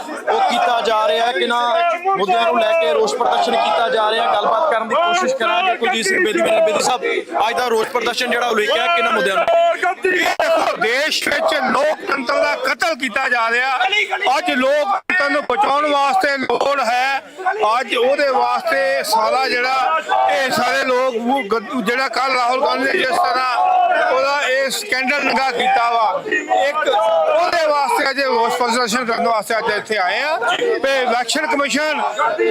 ਉਹ ਕੀਤਾ ਜਾ ਰਿਹਾ ਹੈ ਕਿਨਾਂ ਮੁੱਦਿਆਂ ਨੂੰ ਲੈ ਕੇ ਰੋਸ ਪ੍ਰਦਰਸ਼ਨ ਕੀਤਾ ਜਾ ਰਿਹਾ ਹੈ। ਗੱਲਬਾਤ ਕਰਨ ਦੀ ਕੋਸ਼ਿਸ਼ ਕਰਾਂਗੇ ਕੁਲਜੀਤ ਸਿੰਘ ਬੇਦੀ ਮੇਰੇ ਬੇਦੀ ਸਾਹਿਬ। ਅੱਜ ਦਾ ਰੋਸ ਪ੍ਰਦਰਸ਼ਨ ਜਿਹੜਾ ਉਲੀਕਿਆ ਹੈ ਕਿਨਾਂ ਮੁੱਦਿਆਂ ਨੂੰ? ਦੇਸ਼ ਵਿੱਚ ਲੋਕਤੰਤਰ ਦਾ ਕਤਲ ਕੀਤਾ ਜਾ ਰਿਹਾ। ਅੱਜ ਲੋਕਤੰਤਰ ਨੂੰ ਬਚਾਉਣ ਵਾਸਤੇ ਲੋੜ ਹੈ। ਅੱਜ ਉਹਦੇ ਵਾਸਤੇ ਸਾਰਾ ਜਿਹੜਾ ਇਹ ਸਾਰੇ ਲੋਕ ਜਿਹੜਾ ਕੱਲ ਰਾਹੁਲ ਗਾਂਧੀ ਨੇ ਜਿਸ ਤਰ੍ਹਾਂ ਉਹਦਾ ਇਹ ਸਕੈਂਡਲ ਨਗਾ ਕੀਤਾ ਵਾ। ਇੱਕ ਉਹਦੇ ਵਾਸਤੇ ਅੱਜ ਰੋਸ ਪ੍ਰਦਰਸ਼ਨ ਕਰਨ ਵਾਸਤੇ ਅੱਜ ਇੱਥੇ ਆਏ ਆ। ਤੇ ਇਲੈਕਸ਼ਨ ਕਮਿਸ਼ਨ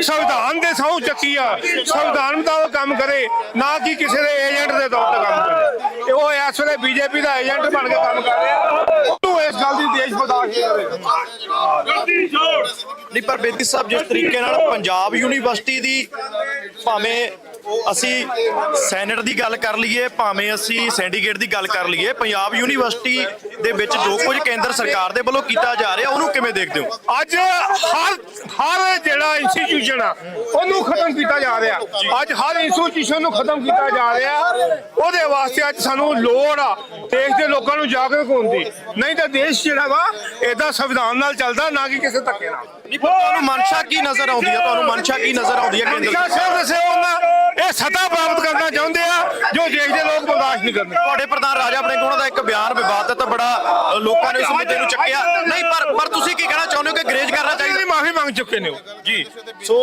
ਸੰਵਿਧਾਨ ਦੇ ਸਹੁੰ ਚੱਕੀ ਆ। ਸੰਵਿਧਾਨ ਮੁਤਾਬਕ ਕੰਮ ਕਰੇ, ਨਾ ਕਿ ਕਿਸੇ ਦੇ ਏਜੰਟ ਦੇ ਤੌਰ ਤੇ ਕੰਮ ਕਰੇ। ਉਹ ਇਸ ਵੇਲੇ ਬੀਜੇਪੀ ਦਾ ਏਜੰਟ ਬਣ ਕੇ ਕੰਮ ਕਰ ਰਿਹਾ। ਉਹਨੂੰ ਇਸ ਗੱਲ ਦੀ ਦੇਸ਼ ਬਰਦਾਸ਼ਤ ਨਹੀਂ ਕਰੇ ਨਹੀਂ ਪਰ ਬੇਦੀ ਸਾਹਿਬ ਜਿਸ ਤਰੀਕੇ ਨਾਲ ਪੰਜਾਬ ਯੂਨੀਵਰਸਿਟੀ ਦੀ ਭਾਵੇਂ ਅਸੀਂ ਸੈਨੇਟ ਦੀ ਗੱਲ ਕਰ ਲਈਏ ਭਾਵੇਂ ਅਸੀਂ ਸੈਂਡੀਕੇਟ ਦੀ ਗੱਲ ਕਰ ਲਈਏ ਪੰਜਾਬ ਯੂਨੀਵਰਸਿਟੀ ਦੇ ਵਿੱਚ ਜੋ ਕੁਝ ਕੇਂਦਰ ਸਰਕਾਰ ਦੇ ਵੱਲੋਂ ਕੀਤਾ ਜਾ ਰਿਹਾ ਉਹਨੂੰ ਕਿਵੇਂ ਦੇਖਦੇ ਹੋ? ਅੱਜ ਹਰ ਹਰ ਜਿਹੜਾ ਇੰਸਟੀਟਿਊਸ਼ਨ ਆ ਉਹਨੂੰ ਖਤਮ ਕੀਤਾ ਜਾ ਰਿਹਾ। ਅੱਜ ਹਰ ਇੰਸਟੀਟਿਊਸ਼ਨ ਨੂੰ ਖਤਮ ਕੀਤਾ ਜਾ ਰਿਹਾ। ਉਹਦੇ ਵਾਸਤੇ ਅੱਜ ਸਾਨੂੰ ਲੋੜ ਆ ਦੇਸ਼ ਦੇ ਲੋਕਾਂ ਨੂੰ ਜਾਗਰੂਕ ਹੋਣ ਦੀ। ਨਹੀਂ ਤਾਂ ਦੇਸ਼ ਜਿਹੜਾ ਵਾ ਇਦਾਂ ਸੰਵਿਧਾਨ ਨਾਲ ਚੱਲਦਾ ਨਾ ਕਿ ਕਿਸੇ ਧੱਕੇ ਨਾਲ। ਨਹੀਂ ਪਰ ਤੁਹਾਨੂੰ ਮਨਸ਼ਾ ਕੀ ਨਜ਼ਰ ਆਉਂਦੀ ਹੈ ਤੁਹਾਨੂੰ ਮਨਸ਼ਾ ਕੀ ਨਜ਼ਰ ਆਉਂਦੀ ਹੈ ਕੇਂਦਰ ਉਹਨਾਂ ਇਹ ਸਤਾ ਪ੍ਰਾਪਤ ਕਰਨਾ ਚਾਹੁੰਦੇ ਆ ਜੋ ਦੇਸ਼ ਦੇ ਲੋਕ ਬਰਦਾਸ਼ਤ ਨਹੀਂ ਕਰਦੇ ਤੁਹਾਡੇ ਪ੍ਰਧਾਨ ਰਾਜਾ ਵੜਿੰਗ ਉਹਨਾਂ ਦਾ ਇੱਕ ਬਿਆਨ ਵਿਵਾਦਤ ਬੜਾ ਅ, ਲੋਕਾਂ ਨੇ ਇਸ ਮੁੱਦੇ ਨੂੰ ਚੱਕਿਆ ਨਹੀਂ ਪਰ ਪਰ ਤੁਸੀਂ ਕੀ ਕਹਿਣਾ ਚਾਹੁੰਦੇ ਹੋ ਕਿ ਗਰੇਜ ਕਰਨਾ ਚਾਹੀਦਾ ਇਹਦੀ ਮਾਫੀ ਮੰਗ ਚੁੱਕੇ ਨੇ ਉਹ ਜੀ ਸੋ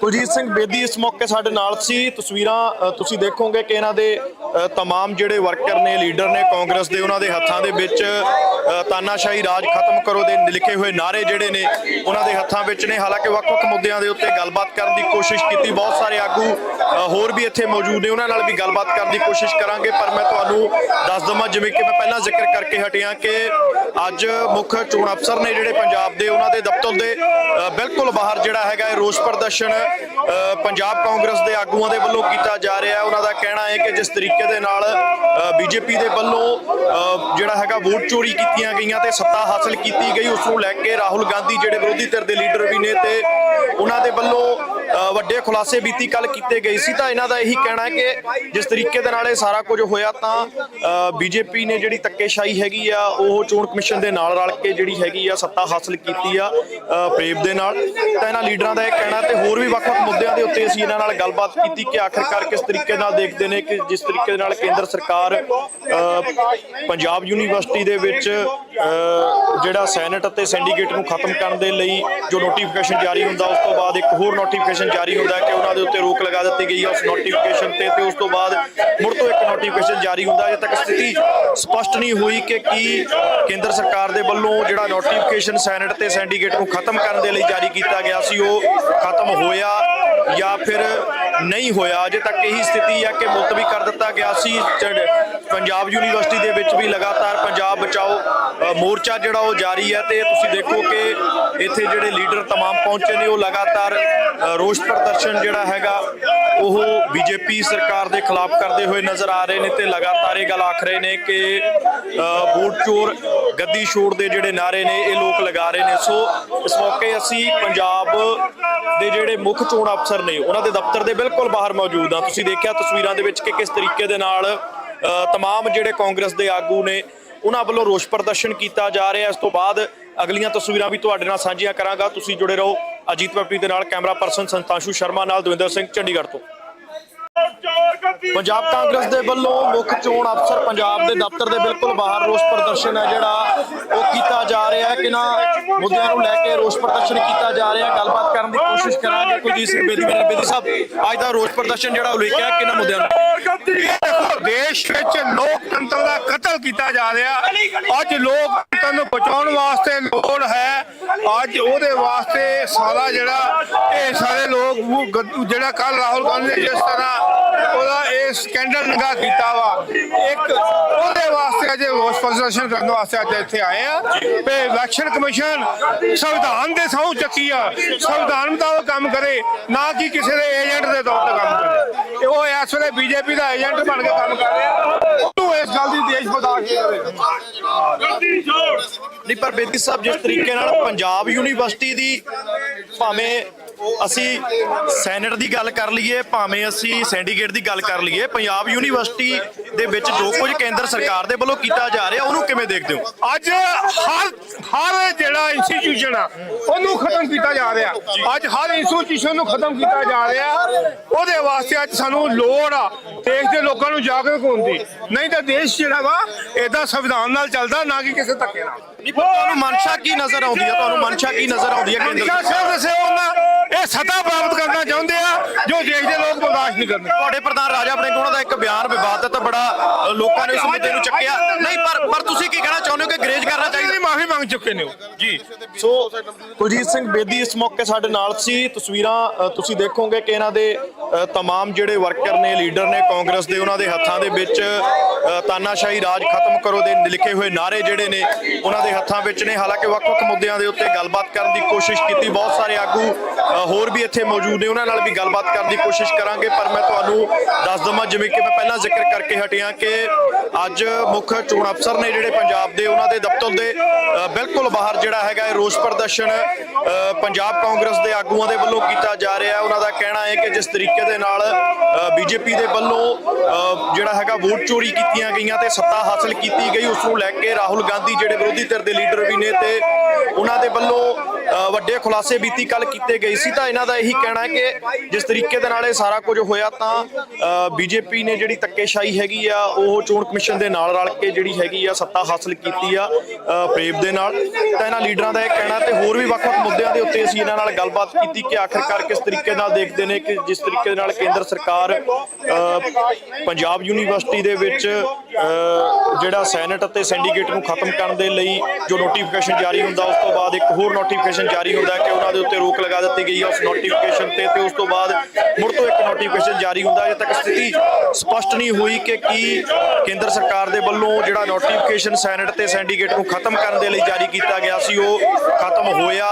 ਕੁਲਜੀਤ ਸਿੰਘ ਬੇਦੀ ਇਸ ਮੌਕੇ ਸਾਡੇ ਨਾਲ ਸੀ ਤਸਵੀਰਾਂ ਅ, ਤੁਸੀਂ ਦੇਖੋਗੇ ਕਿ ਇਹਨਾਂ ਦੇ ਅ, तमाम ਜਿਹੜੇ ਵਰਕਰ ਨੇ ਲੀਡਰ ਨੇ ਕਾਂਗਰਸ ਦੇ ਉਹਨਾਂ ਦੇ ਹੱਥਾਂ ਦੇ ਵਿੱਚ ਅ, ਤਾਨਾਸ਼ਾਹੀ ਰਾਜ ਖਤਮ ਕਰੋ ਦੇ ਲਿਖੇ ਹੋਏ ਨਾਰੇ ਜਿਹੜੇ ਨੇ ਉਹਨਾਂ ਦੇ ਹੱਥਾਂ ਵਿੱਚ ਨੇ ਹਾਲਾਂਕਿ ਵੱਖ-ਵੱਖ ਮੁੱਦਿਆਂ ਦੇ ਉੱਤੇ ਗੱਲਬਾਤ ਕਰਨ ਦੀ ਕੋਸ਼ਿਸ਼ ਕੀਤੀ ਬਹੁਤ ਸਾਰੇ ਆਗੂ ਅ, ਹੋਰ ਵੀ ਇੱਥੇ ਮੌਜੂਦ ਨੇ, ਉਹਨਾਂ ਨਾਲ ਵੀ ਗੱਲਬਾਤ ਕਰਨ ਦੀ ਕੋਸ਼ਿਸ਼ ਕਰਾਂਗੇ, ਪਰ ਮੈਂ ਤੁਹਾਨੂੰ ਦੱਸ ਦਵਾਂ, ਜਿਵੇਂ ਕਿ ਮੈਂ ਪਹਿਲਾਂ ਜ਼ਿਕਰ ਕਰਕੇ ਹਟਿਆ ਕਿ ਅੱਜ ਮੁੱਖ ਚੋਣ ਅਫਸਰ ਨੇ ਜਿਹੜੇ ਪੰਜਾਬ ਦੇ, ਉਹਨਾਂ ਦੇ ਦਫ਼ਤਰ ਦੇ ਬਿਲਕੁਲ ਬਾਹਰ ਜਿਹੜਾ ਹੈਗਾ ਇਹ ਰੋਸ ਪ੍ਰਦਰਸ਼ਨ ਪੰਜਾਬ ਕਾਂਗਰਸ ਦੇ ਆਗੂਆਂ ਦੇ ਵੱਲੋਂ ਕੀਤਾ ਜਾ ਰਿਹਾ ਹੈ। ਉਹਨਾਂ ਦਾ ਕਹਿਣਾ ਹੈ ਕਿ ਜਿਸ ਤਰੀਕੇ ਦੇ ਨਾਲ ਬੀਜੇਪੀ ਦੇ ਵੱਲੋਂ ਜਿਹੜਾ ਹੈਗਾ ਵੋਟ ਚੋਰੀ ਕੀਤੀਆਂ ਗਈਆਂ ਤੇ ਸੱਤਾ ਹਾਸਲ ਕੀਤੀ ਗਈ, ਉਸ ਨੂੰ ਲੈ ਕੇ ਰਾਹੁਲ ਗਾਂਧੀ ਜਿਹੜੇ ਵਿਰੋਧੀ ਧਿਰ ਦੇ ਲੀਡਰ ਵੀ ਨੇ ਤੇ ਉਹਨਾਂ ਦੇ ਵੱਲੋਂ ਵੱਡੇ ਖੁਲਾਸੇ ਬੀਤੀ ਕੱਲ ਕੀਤੇ ਗਏ ਸੀ ਤਾਂ ਇਹਨਾਂ ਦਾ ਇਹੀ ਕਹਿਣਾ ਹੈ ਕਿ ਜਿਸ ਤਰੀਕੇ ਦੇ ਨਾਲ ਇਹ ਸਾਰਾ ਕੁਝ ਹੋਇਆ ਤਾਂ ਬੀਜੇਪੀ ਨੇ ਜਿਹੜੀ ਧੱਕੇਸ਼ਾਹੀ ਹੈਗੀ ਆ, ਉਹ ਚੋਣ ਕਮਿਸ਼ਨ ਦੇ ਨਾਲ ਰਲ ਕੇ ਜਿਹੜੀ ਹੈਗੀ ਆ ਸੱਤਾ ਹਾਸਲ ਕੀਤੀ ਆ ਪ੍ਰੇਮ ਦੇ ਨਾਲ। ਤਾਂ ਇਹਨਾਂ ਲੀਡਰਾਂ ਦਾ ਇਹ ਕਹਿਣਾ ਤੇ ਹੋਰ ਵੀ ਵੱਖ-ਵੱਖ ਮੁੱਦਿਆਂ ਦੇ ਉੱਤੇ ਅਸੀਂ ਇਹਨਾਂ ਨਾਲ ਗੱਲਬਾਤ ਕੀਤੀ ਕਿ ਆਖਿਰਕਾਰ ਕਿਸ ਤਰੀਕੇ ਨਾਲ ਦੇਖਦੇ ਨੇ ਕਿ ਜਿਸ ਤਰੀਕੇ ਦੇ ਨਾਲ ਕੇਂਦਰ ਸਰਕਾਰ ਪੰਜਾਬ ਯੂਨੀਵਰਸਿਟੀ ਦੇ ਵਿੱਚ ਜਿਹੜਾ ਸੈਨੇਟ ਅਤੇ ਸਿੰਡੀਕੇਟ ਨੂੰ ਖਤਮ ਕਰਨ ਦੇ ਲਈ ਜੋ ਨੋਟੀਫਿਕੇਸ਼ਨ ਜਾਰੀ ਹੁੰਦਾ, ਉਸ ਤੋਂ ਬਾਅਦ ਇੱਕ ਹੋਰ ਨੋਟੀਫਿਕੇਸ਼ਨ ਜਾਰੀ ਹੁੰਦਾ ਕਿ ਉਹਨਾਂ ਦੇ ਉੱਤੇ ਰੋਕ ਲਗਾ ਦਿੱਤੀ ਗਈ ਹੈ ਉਸ ਨੋਟੀਫਿਕੇਸ਼ਨ ਤੇ ਤੇ ਉਸ ਤੋਂ ਬਾਅਦ ਮੁੜ ਤੋਂ ਇੱਕ ਨੋਟੀਫਿਕੇਸ਼ਨ ਜਾਰੀ ਹੁੰਦਾ ਅਜੇ ਤੱਕ ਸਥਿਤੀ ਸਪਸ਼ਟ ਨਹੀਂ ਹੋਈ ਕਿ ਕੀ ਕੇਂਦਰ ਸਰਕਾਰ ਦੇ ਵੱਲੋਂ ਜਿਹੜਾ ਨੋਟੀਫਿਕੇਸ਼ਨ ਸੈਨੇਟ ਤੇ ਸਿੰਡੀਕੇਟ ਨੂੰ ਖਤਮ ਕਰਨ ਦੇ ਲਈ ਜਾਰੀ ਕੀਤਾ ਗਿਆ ਸੀ, ਉਹ ਖਤਮ ਹੋਇਆ ਜਾਂ ਫਿਰ ਨਹੀਂ ਹੋਇਆ ਅਜੇ ਤੱਕ ਇਹੀ ਸਥਿਤੀ ਹੈ ਕਿ ਮੁਲਤਵੀ ਕਰ ਦਿੱਤਾ ਗਿਆ ਸੀ ਜਿਹੜੇ ਪੰਜਾਬ ਯੂਨੀਵਰਸਿਟੀ ਦੇ ਵਿੱਚ ਵੀ ਲਗਾਤਾਰ ਪੰਜਾਬ ਬਚਾਓ ਅ, ਮੋਰਚਾ ਜਿਹੜਾ ਉਹ ਜਾਰੀ ਹੈ ਤੇ ਤੁਸੀਂ ਦੇਖੋ ਕਿ ਇੱਥੇ ਜਿਹੜੇ ਲੀਡਰ तमाम ਪਹੁੰਚੇ ਨੇ ਉਹ ਲਗਾਤਾਰ ਅ, ਰੋਸ ਪ੍ਰਦਰਸ਼ਨ ਜਿਹੜਾ ਹੈਗਾ ਉਹ ਬੀਜੇਪੀ ਸਰਕਾਰ ਦੇ ਖਿਲਾਫ ਕਰਦੇ ਹੋਏ ਨਜ਼ਰ ਆ ਰਹੇ ਨੇ ਤੇ ਲਗਾਤਾਰ ਇਹ ਗੱਲ ਆਖ ਰਹੇ ਨੇ ਕਿ ਅ, ਵੋਟ ਚੋਰ ਗੱਦੀ ਛੋੜ ਦੇ ਜਿਹੜੇ ਨਾਰੇ ਨੇ ਇਹ ਲੋਕ ਲਗਾ ਰਹੇ ਨੇ ਸੋ ਇਸ ਮੌਕੇ ਅਸੀਂ ਪੰਜਾਬ ਦੇ ਜਿਹੜੇ ਮੁੱਖ ਚੋਣ ਅਫਸਰ ਨੇ ਉਹਨਾਂ ਦੇ ਦਫ਼ਤਰ ਦੇ ਬਿਲਕੁਲ ਬਾਹਰ ਮੌਜੂਦ ਆ। ਤੁਸੀਂ ਦੇਖਿਆ ਤਸਵੀਰਾਂ ਦੇ ਵਿੱਚ ਕਿ ਕਿਸ ਤਰੀਕੇ ਦੇ ਨਾਲ ਅ, ਤਮਾਮ ਜਿਹੜੇ ਕਾਂਗਰਸ ਦੇ ਆਗੂ ਨੇ ਉਹਨਾਂ ਵੱਲੋਂ ਰੋਸ ਪ੍ਰਦਰਸ਼ਨ ਕੀਤਾ ਜਾ ਰਿਹਾ। ਇਸ ਤੋਂ ਬਾਅਦ ਅਗਲੀਆਂ ਤਸਵੀਰਾਂ ਵੀ ਤੁਹਾਡੇ ਨਾਲ ਸਾਂਝੀਆਂ ਕਰਾਂਗਾ। ਤੁਸੀਂ ਜੁੜੇ ਰਹੋ ਅਜੀਤ ਪੱਪੀ ਦੇ ਨਾਲ ਕੈਮਰਾ ਪਰਸਨ ਸੰਤਾਂਸ਼ੂ ਸ਼ਰਮਾ ਨਾਲ ਦਵਿੰਦਰ ਸਿੰਘ ਚੰਡੀਗੜ੍ਹ ਤੋਂ। ਪੰਜਾਬ ਕਾਂਗਰਸ ਦੇ ਵੱਲੋਂ ਮੁੱਖ ਚੋਣ ਅਫਸਰ ਪੰਜਾਬ ਦੇ ਦਫ਼ਤਰ ਦੇ ਬਿਲਕੁਲ ਬਾਹਰ ਰੋਸ ਪ੍ਰਦਰਸ਼ਨ ਹੈ ਜਿਹੜਾ ਉਹ ਕੀਤਾ ਜਾ ਰਿਹਾ ਹੈ। ਕਿਨਾਂ ਮੁੱਦਿਆਂ ਨੂੰ ਲੈ ਕੇ ਰੋਸ ਪ੍ਰਦਰਸ਼ਨ ਕੀਤਾ ਜਾ ਰਿਹਾ ਹੈ। ਗੱਲਬਾਤ ਕਰਨ ਦੀ ਕੋਸ਼ਿਸ਼ ਕਰਾਂਗੇ ਕੁਲਜੀਤ ਸਿੰਘ ਬੇਦੀ ਬੇਦੀ ਸਾਹਿਬ। ਅੱਜ ਦਾ ਰੋਸ ਪ੍ਰਦਰਸ਼ਨ ਜਿਹੜਾ ਉਲੀਕਿਆ ਹੈ। ਕਿਨਾਂ ਮੁੱਦਿਆਂ ਨੂੰ? ਦੇਖੋ ਦੇਸ਼ ਵਿੱਚ ਲੋਕਤੰਤਰ ਦਾ ਕਤਲ ਕੀਤਾ ਜਾ ਰਿਹਾ। ਅੱਜ ਲੋਕਤੰਤਰ ਨੂੰ ਬਚਾਉਣ ਵਾਸਤੇ ਲੋੜ ਹੈ। ਅੱਜ ਉਹਦੇ ਵਾਸਤੇ ਸਾਰਾ ਜਿਹੜਾ ਇਹ ਸਾਰੇ ਲੋਕ ਜਿਹੜਾ ਕੱਲ ਰਾਹੁਲ ਗਾਂਧੀ ਨੇ ਜਿਸ ਤਰ੍ਹਾਂ ਉਹਦਾ ਇਹ ਸਕੈਂਡਲ ਨਗਾ ਕੀਤਾ ਵਾ। ਇੱਕ ਵਾਸਤੇ ਅੱਜ ਰੋਸ ਪ੍ਰਦਰਸ਼ਨ ਕਰਨ ਵਾਸਤੇ ਅੱਜ ਇੱਥੇ ਆਏ ਆ। ਤੇ ਇਲੈਕਸ਼ਨ ਕਮਿਸ਼ਨ ਸੰਵਿਧਾਨ ਦੇ ਸਹੁੰ ਚੱਕੀ ਆ। ਸੰਵਿਧਾਨ ਮੁਤਾਬਕ ਕੰਮ ਕਰੇ ਨਾ ਕਿ ਕਿਸੇ ਦੇ ਏਜੰਟ ਦੇ ਤੌਰ ਤੇ ਕੰਮ ਕਰੇ। ਤੇ ਉਹ ਇਸ ਵੇਲੇ ਬੀਜੇਪੀ ਦਾ ਏਜੰਟ ਬਣ ਕੇ ਕੰਮ ਕਰ ਰਿਹਾ। ਉਹਨੂੰ ਇਸ ਗੱਲ ਦੀ ਦੇਸ਼ ਬਰਦਾਸ਼ਤ ਨਹੀਂ ਕਰੇ। ਨਹੀਂ ਪਰ ਬੇਦੀ ਸਾਹਿਬ ਜਿਸ ਤਰੀਕੇ ਨਾਲ ਪੰਜਾਬ ਯੂਨੀਵਰਸਿਟੀ ਦੀ ਭਾਵੇਂ ਅਸੀਂ ਸੈਨੇਟ ਦੀ ਗੱਲ ਕਰ ਲਈਏ, ਭਾਵੇਂ ਅਸੀਂ ਸਿੰਡੀਕੇਟ ਦੀ ਗੱਲ ਕਰ ਲਈਏ, ਪੰਜਾਬ ਯੂਨੀਵਰਸਿਟੀ ਦੇ ਵਿੱਚ ਜੋ ਕੁਝ ਕੇਂਦਰ ਸਰਕਾਰ ਦੇ ਵੱਲੋਂ ਕੀਤਾ ਜਾ ਰਿਹਾ, ਉਹਨੂੰ ਕਿਵੇਂ ਦੇਖਦੇ ਹੋ? ਅੱਜ ਹਰ ਹਰ ਜਿਹੜਾ ਇੰਸਟੀਚਿਊਸ਼ਨ ਆ, ਉਹਨੂੰ ਖਤਮ ਕੀਤਾ ਜਾ ਰਿਹਾ। ਅੱਜ ਹਰ ਇੰਸਟੀਚਿਊਸ਼ਨ ਨੂੰ ਖਤਮ ਕੀਤਾ ਜਾ ਰਿਹਾ। ਉਹਦੇ ਵਾਸਤੇ ਅੱਜ ਸਾਨੂੰ ਲੋੜ ਆ, ਦੇਸ਼ ਦੇ ਲੋਕਾਂ ਨੂੰ ਜਾਗਰੂਕ ਹੋਣ ਦੀ। ਨਹੀਂ ਤਾਂ ਦੇਸ਼ ਜਿਹੜਾ ਵਾ ਇਦਾਂ ਸੰਵਿਧਾਨ ਨਾਲ ਚੱਲਦਾ, ਨਾ ਕਿ ਕਿਸੇ ਧੱਕੇ ਨਾਲ। ਨਹੀਂ ਪਰ ਤੁਹਾਨੂੰ ਮਨਸ਼ਾ ਕੀ ਨਜ਼ਰ ਆਉਂਦੀ ਹੈ ਤੁਹਾਨੂੰ ਮਨਸ਼ਾ ਕੀ ਨਜ਼ਰ ਆਉਂਦੀ ਹੈ ਕੇਂਦਰ ਮਨਸ਼ਾ ਸਿਰਫ ਦੱਸੇ ਉਹਨਾਂ? ਇਹ ਸਤਾ ਪ੍ਰਾਪਤ ਕਰਨਾ ਚਾਹੁੰਦੇ ਆ ਜੋ ਦੇਸ਼ ਦੇ ਲੋਕ ਬਰਦਾਸ਼ਤ ਨਹੀਂ ਕਰਨੇ ਤੁਹਾਡੇ ਪ੍ਰਧਾਨ ਰਾਜਾ ਆਪਣੇ ਕੋਲ ਦਾ ਇੱਕ ਬਿਆਨ ਵਿਵਾਦਤ ਬੜਾ ਅ, ਲੋਕਾਂ ਨੇ ਉਸ ਮੁੱਦੇ ਨੂੰ ਚੱਕਿਆ। ਨਹੀਂ ਪਰ ਪਰ ਤੁਸੀਂ ਕੀ ਕਹਿਣਾ ਚਾਹੁੰਦੇ ਹੋ ਕਿ ਗਰੇਜ ਕਰਨਾ ਚਾਹੀਦਾ? ਮਾਫੀ ਮੰਗ ਚੁੱਕੇ ਨੇ ਉਹ। ਜੀ। ਸੋ ਕੁਲਜੀਤ ਸਿੰਘ ਬੇਦੀ ਇਸ ਮੌਕੇ ਸਾਡੇ ਨਾਲ ਸੀ। ਤਸਵੀਰਾਂ ਤੁਸੀਂ ਦੇਖੋਗੇ ਕਿ ਇਹਨਾਂ ਦੇ तमाम ਜਿਹੜੇ ਵਰਕਰ ਨੇ ਲੀਡਰ ਨੇ ਕਾਂਗਰਸ ਦੇ ਉਹਨਾਂ ਦੇ ਹੱਥਾਂ ਦੇ ਵਿੱਚ ਅ, ਤਾਨਾਸ਼ਾਹੀ ਰਾਜ ਖਤਮ ਕਰੋ ਦੇ ਲਿਖੇ ਹੋਏ ਨਾਰੇ ਜਿਹੜੇ ਨੇ ਉਹਨਾਂ ਦੇ ਹੱਥਾਂ ਵਿੱਚ ਨੇ ਹਾਲਾਂਕਿ ਵੱਖ-ਵੱਖ ਮੁੱਦਿਆਂ ਦੇ ਉੱਤੇ ਗੱਲਬਾਤ ਕਰਨ ਦੀ ਕੋਸ਼ਿਸ਼ ਕੀਤੀ ਬਹੁਤ ਸਾਰੇ ਆਗੂ ਅ, ਹੋਰ ਵੀ ਇੱਥੇ ਮੌਜੂਦ ਨੇ ਉਹਨਾਂ ਨਾਲ ਵੀ ਗੱਲਬਾਤ ਕਰਨ ਦੀ ਕੋਸ਼ਿਸ਼ ਕਰਾਂਗੇ ਪਰ ਮੈਂ ਤੁਹਾਨੂੰ ਦੱਸ ਦਵਾਂ ਜਿਵੇਂ ਕਿ ਮੈਂ ਪਹਿਲਾਂ ਜ਼ਿਕਰ ਕਰਕੇ ਹਟਿਆ ਕਿ ਅੱਜ ਮੁੱਖ ਚੋਣ ਅਫਸਰ ਨੇ ਜਿਹੜੇ ਪੰਜਾਬ ਦੇ ਉਹਨਾਂ ਦੇ ਦਫ਼ਤਰ ਦੇ ਅ, ਬਿਲਕੁਲ ਬਾਹਰ ਜਿਹੜਾ ਹੈਗਾ ਇਹ ਰੋਸ ਪ੍ਰਦਰਸ਼ਨ ਅ, ਪੰਜਾਬ ਕਾਂਗਰਸ ਦੇ ਆਗੂਆਂ ਦੇ ਵੱਲੋਂ ਕੀਤਾ ਜਾ ਰਿਹਾ ਹੈ ਉਹਨਾਂ ਦਾ ਕਹਿਣਾ ਹੈ ਕਿ ਜਿਸ ਤਰੀਕੇ ਦੇ ਨਾਲ ਬੀਜੇਪੀ ਦੇ ਵੱਲੋਂ ਜਿਹੜਾ ਹੈਗਾ ਵੋਟ ਚੋਰੀ ਕੀਤੀਆਂ ਗਈਆਂ ਤੇ ਸੱਤਾ ਹਾਸਲ ਕੀਤੀ ਗਈ, ਉਸ ਨੂੰ ਲੈ ਕੇ ਰਾਹੁਲ ਗਾਂਧੀ ਜਿਹੜੇ ਵਿਰੋਧੀ ਧਿਰ ਦੇ ਲੀਡਰ ਵੀ ਨੇ ਤੇ ਉਹਨਾਂ ਦੇ ਵੱਲੋਂ ਵੱਡੇ ਖੁਲਾਸੇ ਬੀਤੀ ਕੱਲ ਕੀਤੇ ਗਏ ਸੀ ਤਾਂ ਇਹਨਾਂ ਦਾ ਇਹੀ ਕਹਿਣਾ ਹੈ ਕਿ ਜਿਸ ਤਰੀਕੇ ਦੇ ਨਾਲ ਇਹ ਸਾਰਾ ਕੁਝ ਹੋਇਆ ਤਾਂ ਬੀਜੇਪੀ ਨੇ ਜਿਹੜੀ ਧੱਕੇਸ਼ਾਹੀ ਹੈਗੀ ਆ, ਉਹ ਚੋਣ ਕਮਿਸ਼ਨ ਦੇ ਨਾਲ ਰਲ ਕੇ ਜਿਹੜੀ ਹੈਗੀ ਆ ਸੱਤਾ ਹਾਸਲ ਕੀਤੀ ਆ ਪ੍ਰੇਮ ਦੇ ਨਾਲ। ਤਾਂ ਇਹਨਾਂ ਲੀਡਰਾਂ ਦਾ ਇਹ ਕਹਿਣਾ ਤੇ ਹੋਰ ਵੀ ਵੱਖ-ਵੱਖ ਮੁੱਦਿਆਂ ਦੇ ਉੱਤੇ ਅਸੀਂ ਇਹਨਾਂ ਨਾਲ ਗੱਲਬਾਤ ਕੀਤੀ ਕਿ ਆਖਿਰਕਾਰ ਕਿਸ ਤਰੀਕੇ ਨਾਲ ਦੇਖਦੇ ਨੇ ਕਿ ਜਿਸ ਤਰੀਕੇ ਦੇ ਨਾਲ ਕੇਂਦਰ ਸਰਕਾਰ ਪੰਜਾਬ ਯੂਨੀਵਰਸਿਟੀ ਦੇ ਵਿੱਚ ਜਿਹੜਾ ਸੈਨੇਟ ਅਤੇ ਸਿੰਡੀਕੇਟ ਨੂੰ ਖਤਮ ਕਰਨ ਦੇ ਲਈ ਜੋ ਨੋਟੀਫਿਕੇਸ਼ਨ ਜਾਰੀ ਹੁੰਦਾ, ਉਸ ਤੋਂ ਬਾਅਦ ਇੱਕ ਹੋਰ ਨੋਟੀਫਿਕੇਸ਼ਨ ਜਾਰੀ ਹੁੰਦਾ ਕਿ ਉਹਨਾਂ ਦੇ ਉੱਤੇ ਰੋਕ ਲਗਾ ਦਿੱਤੀ ਗਈ ਹੈ। ਉਸ ਨੋਟੀਫਿਕੇਸ਼ਨ ਤੇ ਤੇ ਉਸ ਤੋਂ ਬਾਅਦ ਮੁੜ ਤੋਂ ਇੱਕ ਨੋਟੀਫਿਕੇਸ਼ਨ ਜਾਰੀ ਹੁੰਦਾ ਅਜੇ ਤੱਕ ਸਥਿਤੀ ਸਪਸ਼ਟ ਨਹੀਂ ਹੋਈ ਕਿ ਕੀ ਕੇਂਦਰ ਸਰਕਾਰ ਦੇ ਵੱਲੋਂ ਜਿਹੜਾ ਨੋਟੀਫਿਕੇਸ਼ਨ ਸੈਨੇਟ ਤੇ ਸਿੰਡੀਕੇਟ ਨੂੰ ਖਤਮ ਕਰਨ ਦੇ ਲਈ ਜਾਰੀ ਕੀਤਾ ਗਿਆ ਸੀ, ਉਹ ਖਤਮ ਹੋਇਆ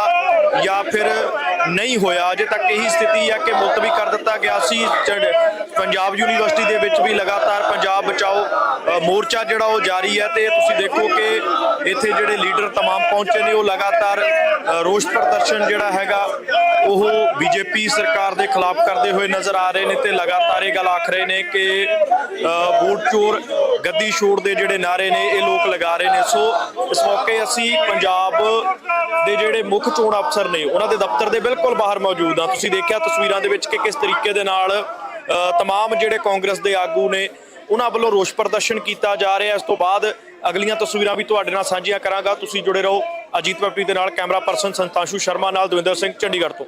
ਜਾਂ ਫਿਰ ਨਹੀਂ ਹੋਇਆ ਅਜੇ ਤੱਕ ਇਹੀ ਸਥਿਤੀ ਹੈ ਕਿ ਮੁਲਤਵੀ ਕਰ ਦਿੱਤਾ ਗਿਆ ਸੀ ਚ- ਪੰਜਾਬ ਯੂਨੀਵਰਸਿਟੀ ਦੇ ਵਿੱਚ ਵੀ ਲਗਾਤਾਰ ਪੰਜਾਬ ਬਚਾਓ ਅ, ਮੋਰਚਾ ਜਿਹੜਾ ਉਹ ਜਾਰੀ ਹੈ ਤੇ ਤੁਸੀਂ ਦੇਖੋ ਕਿ ਇੱਥੇ ਜਿਹੜੇ ਲੀਡਰ तमाम ਪਹੁੰਚੇ ਨੇ ਉਹ ਲਗਾਤਾਰ ਅ, ਰੋਸ ਪ੍ਰਦਰਸ਼ਨ ਜਿਹੜਾ ਹੈਗਾ ਉਹ ਬੀਜੇਪੀ ਸਰਕਾਰ ਦੇ ਖਿਲਾਫ ਕਰਦੇ ਹੋਏ ਨਜ਼ਰ ਆ ਰਹੇ ਨੇ ਤੇ ਲਗਾਤਾਰ ਇਹ ਗੱਲ ਆਖ ਰਹੇ ਨੇ ਕਿ ਅ, ਵੋਟ ਚੋਰ ਗੱਦੀ ਛੋੜ ਦੇ ਜਿਹੜੇ ਨਾਰੇ ਨੇ ਇਹ ਲੋਕ ਲਗਾ ਰਹੇ ਨੇ ਸੋ ਇਸ ਮੌਕੇ ਅਸੀਂ ਪੰਜਾਬ ਦੇ ਜਿਹੜੇ ਮੁੱਖ ਚੋਣ ਅਫਸਰ ਨੇ ਉਹਨਾਂ ਦੇ ਦਫ਼ਤਰ ਦੇ ਬਿਲਕੁਲ ਬਾਹਰ ਮੌਜੂਦ ਆ। ਤੁਸੀਂ ਦੇਖਿਆ ਤਸਵੀਰਾਂ ਦੇ ਵਿੱਚ ਕਿ ਕਿਸ ਤਰੀਕੇ ਦੇ ਨਾਲ ਅ, ਤਮਾਮ ਜਿਹੜੇ ਕਾਂਗਰਸ ਦੇ ਆਗੂ ਨੇ ਉਹਨਾਂ ਵੱਲੋਂ ਰੋਸ ਪ੍ਰਦਰਸ਼ਨ ਕੀਤਾ ਜਾ ਰਿਹਾ। ਇਸ ਤੋਂ ਬਾਅਦ ਅਗਲੀਆਂ ਤਸਵੀਰਾਂ ਵੀ ਤੁਹਾਡੇ ਨਾਲ ਸਾਂਝੀਆਂ ਕਰਾਂਗਾ। ਤੁਸੀਂ ਜੁੜੇ ਰਹੋ ਅਜੀਤ ਪੱਪੀ ਦੇ ਨਾਲ ਕੈਮਰਾ ਪਰਸਨ ਸੰਤਾਂਸ਼ੂ ਸ਼ਰਮਾ ਨਾਲ ਦਵਿੰਦਰ ਸਿੰਘ ਚੰਡੀਗੜ੍ਹ ਤੋਂ।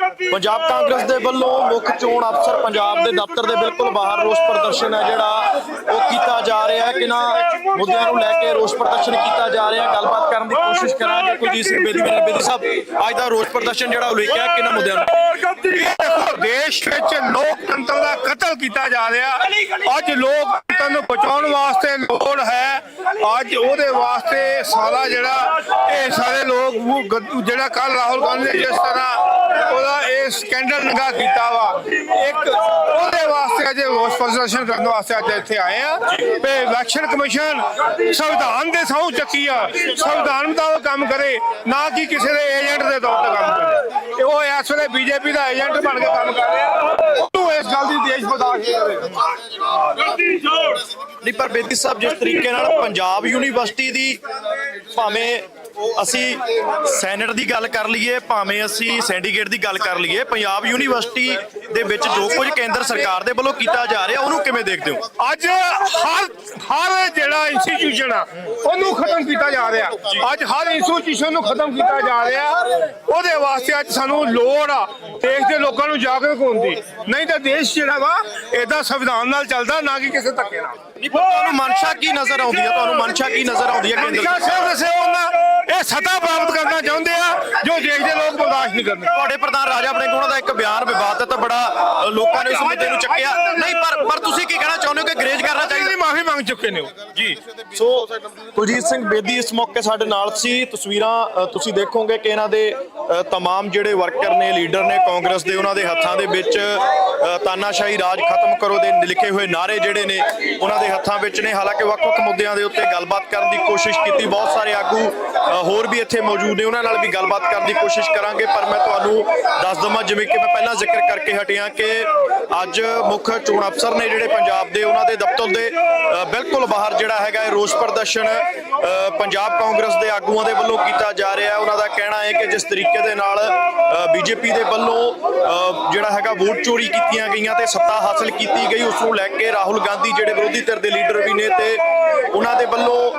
ਪੰਜਾਬ ਕਾਂਗਰਸ ਦੇ ਵੱਲੋਂ ਮੁੱਖ ਚੋਣ ਅਫਸਰ ਪੰਜਾਬ ਦੇ ਦਫ਼ਤਰ ਦੇ ਬਿਲਕੁਲ ਬਾਹਰ ਰੋਸ ਪ੍ਰਦਰਸ਼ਨ ਹੈ ਜਿਹੜਾ ਉਹ ਕੀਤਾ ਜਾ ਰਿਹਾ ਹੈ। ਕਿਨਾਂ ਮੁੱਦਿਆਂ ਨੂੰ ਲੈ ਕੇ ਰੋਸ ਪ੍ਰਦਰਸ਼ਨ ਕੀਤਾ ਜਾ ਰਿਹਾ ਹੈ। ਗੱਲਬਾਤ ਕਰਨ ਦੀ ਕੋਸ਼ਿਸ਼ ਕਰਾਂਗੇ ਕੁਲਜੀਤ ਸਿੰਘ ਬੇਦੀ ਬੇਦੀ ਸਾਹਿਬ। ਅੱਜ ਦਾ ਰੋਸ ਪ੍ਰਦਰਸ਼ਨ ਜਿਹੜਾ ਉਹ ਲਿਖਿਆ ਕਿਨਾਂ ਮੁੱਦਿਆਂ ਨੂੰ? ਦੇਸ਼ ਵਿੱਚ ਲੋਕਤੰਤਰ ਦਾ ਕਤਲ ਕੀਤਾ ਜਾ ਰਿਹਾ। ਅੱਜ ਲੋਕਤੰਤਰ ਨੂੰ ਬਚਾਉਣ ਵਾਸਤੇ ਲੋੜ ਹੈ। ਅੱਜ ਉਹਦੇ ਵਾਸਤੇ ਸਾਰਾ ਜਿਹੜਾ ਇਹ ਸਾਰੇ ਲੋਕ ਜਿਹੜਾ ਕੱਲ ਰਾਹੁਲ ਗਾਂਧੀ ਨੇ ਜਿਸ ਤਰ੍ਹਾਂ ਉਹਦਾ ਇਹ ਸਕੈਂਡਲ ਲਗਾ ਕੀਤਾ ਵਾ। ਇੱਕ ਉਹਦੇ ਵਾਸਤੇ ਅਜੇ ਰੋਸ ਪ੍ਰਦਰਸ਼ਨ ਕਰਨ ਵਾਸਤੇ ਅੱਜ ਇੱਥੇ ਆਏ ਆ। ਤੇ ਇਲੈਕਸ਼ਨ ਕਮਿਸ਼ਨ ਸੰਵਿਧਾਨ ਦੇ ਸਹੁੰ ਚੱਕੀ ਆ। ਸੰਵਿਧਾਨ ਦਾ ਕੰਮ ਕਰੇ, ਨਾ ਕਿ ਕਿਸੇ ਦੇ ਏਜੰਟ ਦੇ ਤੌਰ ਤੇ ਕੰਮ ਕਰੇ। ਉਹ ਇਸ ਵੇਲੇ ਬੀਜੇਪੀ ਦਾ ਏਜੰਟ ਬਣ ਕੇ ਕੰਮ ਕਰ ਰਿਹਾ। ਉਹਨੂੰ ਇਸ ਗੱਲ ਦੀ ਦੇਸ਼ ਬਰਦਾਸ਼ਤ ਕਰੇਗਾ ਨਹੀਂ ਪਰ ਬੇਦੀ ਸਾਹਿਬ ਜਿਸ ਤਰੀਕੇ ਨਾਲ ਪੰਜਾਬ ਯੂਨੀਵਰਸਿਟੀ ਦੀ ਭਾਵੇਂ ਅਸੀਂ ਸੈਨੇਟ ਦੀ ਗੱਲ ਕਰ ਲਈਏ, ਭਾਵੇਂ ਅਸੀਂ ਸਿੰਡੀਕੇਟ ਦੀ ਗੱਲ ਕਰ ਲਈਏ, ਪੰਜਾਬ ਯੂਨੀਵਰਸਿਟੀ ਦੇ ਵਿੱਚ ਜੋ ਕੁਝ ਕੇਂਦਰ ਸਰਕਾਰ ਦੇ ਵੱਲੋਂ ਕੀਤਾ ਜਾ ਰਿਹਾ, ਉਹਨੂੰ ਕਿਵੇਂ ਦੇਖਦੇ ਹੋ? ਅੱਜ ਹਰ ਹਰ ਜਿਹੜਾ ਇੰਸਟੀਚਿਊਸ਼ਨ ਆ, ਉਹਨੂੰ ਖਤਮ ਕੀਤਾ ਜਾ ਰਿਹਾ। ਅੱਜ ਹਰ ਇੰਸਟੀਚਿਊਸ਼ਨ ਨੂੰ ਖਤਮ ਕੀਤਾ ਜਾ ਰਿਹਾ। ਉਹਦੇ ਵਾਸਤੇ ਅੱਜ ਸਾਨੂੰ ਲੋੜ ਆ, ਦੇਸ਼ ਦੇ ਲੋਕਾਂ ਨੂੰ ਜਾਗਰੂਕ ਹੋਣ ਦੀ। ਨਹੀਂ ਤਾਂ ਦੇਸ਼ ਜਿਹੜਾ ਵਾ ਇਦਾਂ ਸੰਵਿਧਾਨ ਨਾਲ ਚੱਲਦਾ, ਨਾ ਕਿ ਕਿਸੇ ਧੱਕੇ ਨਾਲ। ਨਹੀਂ ਪਰ ਤੁਹਾਨੂੰ ਮਨਸ਼ਾ ਕੀ ਨਜ਼ਰ ਆਉਂਦੀ ਹੈ ਤੁਹਾਨੂੰ ਮਨਸ਼ਾ ਕੀ ਨਜ਼ਰ ਆਉਂਦੀ ਹੈ ਕੇਂਦਰ ਮਨਸ਼ਾ ਸਿਰਫ ਦੱਸੇ। ਉਹਨਾਂ ਇਹ ਸਤਾ ਪ੍ਰਾਪਤ ਕਰਨਾ ਚਾਹੁੰਦੇ ਆ ਜੋ ਦੇਸ਼ ਦੇ ਲੋਕ ਬਰਦਾਸ਼ਤ ਨਹੀਂ ਕਰਨੇ ਤੁਹਾਡੇ ਪ੍ਰਧਾਨ ਰਾਜਾ ਆਪਣੇ ਕੋਲ ਦਾ ਇੱਕ ਬਿਆਨ ਵਿਵਾਦਤ ਬੜਾ ਲੋਕਾਂ ਨੇ ਉਸ ਮੁੱਦੇ ਨੂੰ ਚੱਕਿਆ। ਕੀ ਕਹਿਣਾ ਚਾਹੁੰਦੇ ਹੋ ਕਿ ਗ੍ਰੇਜ ਕਰਨਾ ਚਾਹੀਦਾ? ਮਾਫੀ ਮੰਗ ਚੁੱਕੇ ਨੇ ਜੀ। ਸੋ ਕੁਲਜੀਤ ਸਿੰਘ ਬੇਦੀ ਇਸ ਮੌਕੇ ਸਾਡੇ ਨਾਲ ਸੀ। ਤਸਵੀਰਾਂ ਤੁਸੀਂ ਦੇਖੋਗੇ ਕਿ ਇਹਨਾਂ ਦੇ ਤਮਾਮ ਜਿਹੜੇ ਵਰਕਰ ਨੇ ਲੀਡਰ ਨੇ ਕਾਂਗਰਸ ਦੇ ਉਹਨਾਂ ਦੇ ਹੱਥਾਂ ਦੇ ਵਿੱਚ ਤਾਨਾਸ਼ਾਹੀ ਰਾਜ ਖਤਮ ਕਰੋ ਦੇ ਲਿਖੇ ਹੋਏ ਨਾਰੇ ਜਿਹੜੇ ਨੇ ਉਹਨਾਂ ਦੇ ਹੱਥਾਂ ਵਿੱਚ ਨੇ। ਹਾਲਾਂਕਿ ਵੱਖ-ਵੱਖ ਮੁੱਦਿਆਂ ਦੇ ਉੱਤੇ ਗੱਲਬਾਤ ਕਰਨ ਦੀ ਕੋਸ਼ਿਸ਼ ਕੀਤੀ। ਬਹੁਤ ਸਾਰੇ ਆਗੂ ਹੋਰ ਵੀ ਇੱਥੇ ਮੌਜੂਦ ਨੇ। ਉਹਨਾਂ ਨਾਲ ਵੀ ਗੱਲਬਾਤ ਕਰਨ ਦੀ ਕੋਸ਼ਿਸ਼ ਕਰਾਂਗੇ ਪਰ ਮੈਂ ਤੁਹਾਨੂੰ ਦੱਸ ਦਵਾਂ ਜਿਵੇਂ ਕਿ ਮੈਂ ਪਹਿਲਾਂ ਜ਼ਿਕਰ ਕਰਕੇ ਹਟਿਆ ਕਿ ਅੱਜ ਮੁੱਖ ਚੋਣ ਅਫਸਰ ਨੇ ਜਿਹੜੇ ਪੰਜਾਬ ਦੇ, ਉਹਨਾਂ ਦੇ ਦਫ਼ਤਰ ਦੇ ਬਿਲਕੁਲ ਬਾਹਰ ਜਿਹੜਾ ਹੈਗਾ ਇਹ ਰੋਸ ਪ੍ਰਦਰਸ਼ਨ ਪੰਜਾਬ ਕਾਂਗਰਸ ਦੇ ਆਗੂਆਂ ਦੇ ਵੱਲੋਂ ਕੀਤਾ ਜਾ ਰਿਹਾ ਹੈ। ਉਹਨਾਂ ਦਾ ਕਹਿਣਾ ਹੈ ਕਿ ਜਿਸ ਤਰੀਕੇ ਦੇ ਨਾਲ ਬੀਜੇਪੀ ਦੇ ਵੱਲੋਂ ਜਿਹੜਾ ਹੈਗਾ ਵੋਟ ਚੋਰੀ ਕੀਤੀਆਂ ਗਈਆਂ ਤੇ ਸੱਤਾ ਹਾਸਲ ਕੀਤੀ ਗਈ, ਉਸ ਨੂੰ ਲੈ ਕੇ ਰਾਹੁਲ ਗਾਂਧੀ ਜਿਹੜੇ ਵਿਰੋਧੀ ਧਿਰ ਦੇ ਲੀਡਰ ਵੀ ਨੇ ਤੇ ਉਹਨਾਂ ਦੇ ਵੱਲੋਂ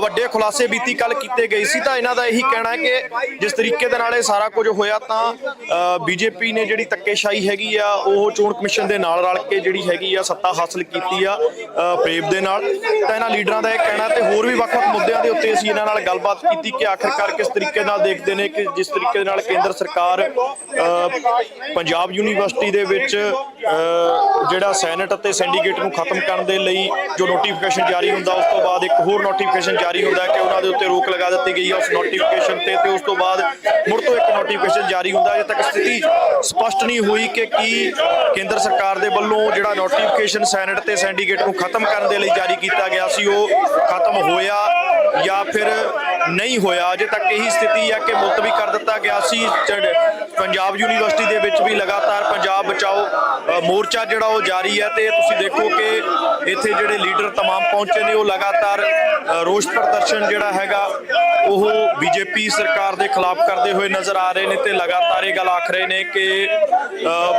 ਵੱਡੇ ਖੁਲਾਸੇ ਬੀਤੀ ਕੱਲ ਕੀਤੇ ਗਏ ਸੀ ਤਾਂ ਇਹਨਾਂ ਦਾ ਇਹੀ ਕਹਿਣਾ ਹੈ ਕਿ ਜਿਸ ਤਰੀਕੇ ਦੇ ਨਾਲ ਇਹ ਸਾਰਾ ਕੁਝ ਹੋਇਆ ਤਾਂ ਬੀਜੇਪੀ ਨੇ ਜਿਹੜੀ ਧੱਕੇਸ਼ਾਹੀ ਹੈਗੀ ਆ, ਉਹ ਚੋਣ ਕਮਿਸ਼ਨ ਦੇ ਨਾਲ ਰਲ ਕੇ ਜਿਹੜੀ ਹੈਗੀ ਆ ਸੱਤਾ ਹਾਸਲ ਕੀਤੀ ਆ ਪ੍ਰੇਮ ਦੇ ਨਾਲ। ਤਾਂ ਇਹਨਾਂ ਲੀਡਰਾਂ ਦਾ ਇਹ ਕਹਿਣਾ ਤੇ ਹੋਰ ਵੀ ਵੱਖ-ਵੱਖ ਮੁੱਦਿਆਂ ਦੇ ਉੱਤੇ ਅਸੀਂ ਇਹਨਾਂ ਨਾਲ ਗੱਲਬਾਤ ਕੀਤੀ ਕਿ ਆਖਿਰਕਾਰ ਕਿਸ ਤਰੀਕੇ ਨਾਲ ਦੇਖਦੇ ਨੇ ਕਿ ਜਿਸ ਤਰੀਕੇ ਦੇ ਨਾਲ ਕੇਂਦਰ ਸਰਕਾਰ ਪੰਜਾਬ ਯੂਨੀਵਰਸਿਟੀ ਦੇ ਵਿੱਚ ਜਿਹੜਾ ਸੈਨੇਟ ਅਤੇ ਸਿੰਡੀਕੇਟ ਨੂੰ ਖਤਮ ਕਰਨ ਦੇ ਲਈ ਜੋ ਨੋਟੀਫਿਕੇਸ਼ਨ ਜਾਰੀ ਹੁੰਦਾ, ਉਸ ਤੋਂ ਬਾਅਦ ਇੱਕ ਹੋਰ ਨੋਟੀਫਿਕੇਸ਼ਨ ਜਾਰੀ ਹੁੰਦਾ ਕਿ ਉਹਨਾਂ ਦੇ ਉੱਤੇ ਰੋਕ ਲਗਾ ਦਿੱਤੀ ਗਈ ਹੈ ਉਸ ਨੋਟੀਫਿਕੇਸ਼ਨ ਤੇ ਤੇ ਉਸ ਤੋਂ ਬਾਅਦ ਮੁੜ ਤੋਂ ਇੱਕ ਨੋਟੀਫਿਕੇਸ਼ਨ ਜਾਰੀ ਹੁੰਦਾ ਅਜੇ ਤੱਕ ਸਥਿਤੀ ਸਪਸ਼ਟ ਨਹੀਂ ਹੋਈ ਕਿ ਕੀ ਕੇਂਦਰ ਸਰਕਾਰ ਦੇ ਵੱਲੋਂ ਜਿਹੜਾ ਨੋਟੀਫਿਕੇਸ਼ਨ ਸੈਨੇਟ ਤੇ ਸਿੰਡੀਕੇਟ ਨੂੰ ਖਤਮ ਕਰਨ ਦੇ ਲਈ ਜਾਰੀ ਕੀਤਾ ਗਿਆ ਸੀ ਉਹ ਖਤਮ ਹੋਇਆ ਜਾਂ ਫਿਰ ਨਹੀਂ ਹੋਇਆ ਅਜੇ ਤੱਕ ਇਹੀ ਸਥਿਤੀ ਹੈ ਕਿ ਮੁਲਤਵੀ ਕਰ ਦਿੱਤਾ ਗਿਆ ਸੀ ਚ- ਪੰਜਾਬ ਯੂਨੀਵਰਸਿਟੀ ਦੇ ਵਿੱਚ ਵੀ ਲਗਾਤਾਰ ਪੰਜਾਬ ਬਚਾਓ ਅ, ਮੋਰਚਾ ਜਿਹੜਾ ਉਹ ਜਾਰੀ ਹੈ ਤੇ ਤੁਸੀਂ ਦੇਖੋ ਕਿ ਇੱਥੇ ਜਿਹੜੇ ਲੀਡਰ तमाम ਪਹੁੰਚੇ ਨੇ ਉਹ ਲਗਾਤਾਰ ਅ, ਰੋਸ ਪ੍ਰਦਰਸ਼ਨ ਜਿਹੜਾ ਹੈਗਾ ਉਹ ਬੀਜੇਪੀ ਸਰਕਾਰ ਦੇ ਖਿਲਾਫ ਕਰਦੇ ਹੋਏ ਨਜ਼ਰ ਆ ਰਹੇ ਨੇ ਤੇ ਲਗਾਤਾਰ ਇਹ ਗੱਲ ਆਖ ਰਹੇ ਨੇ ਕਿ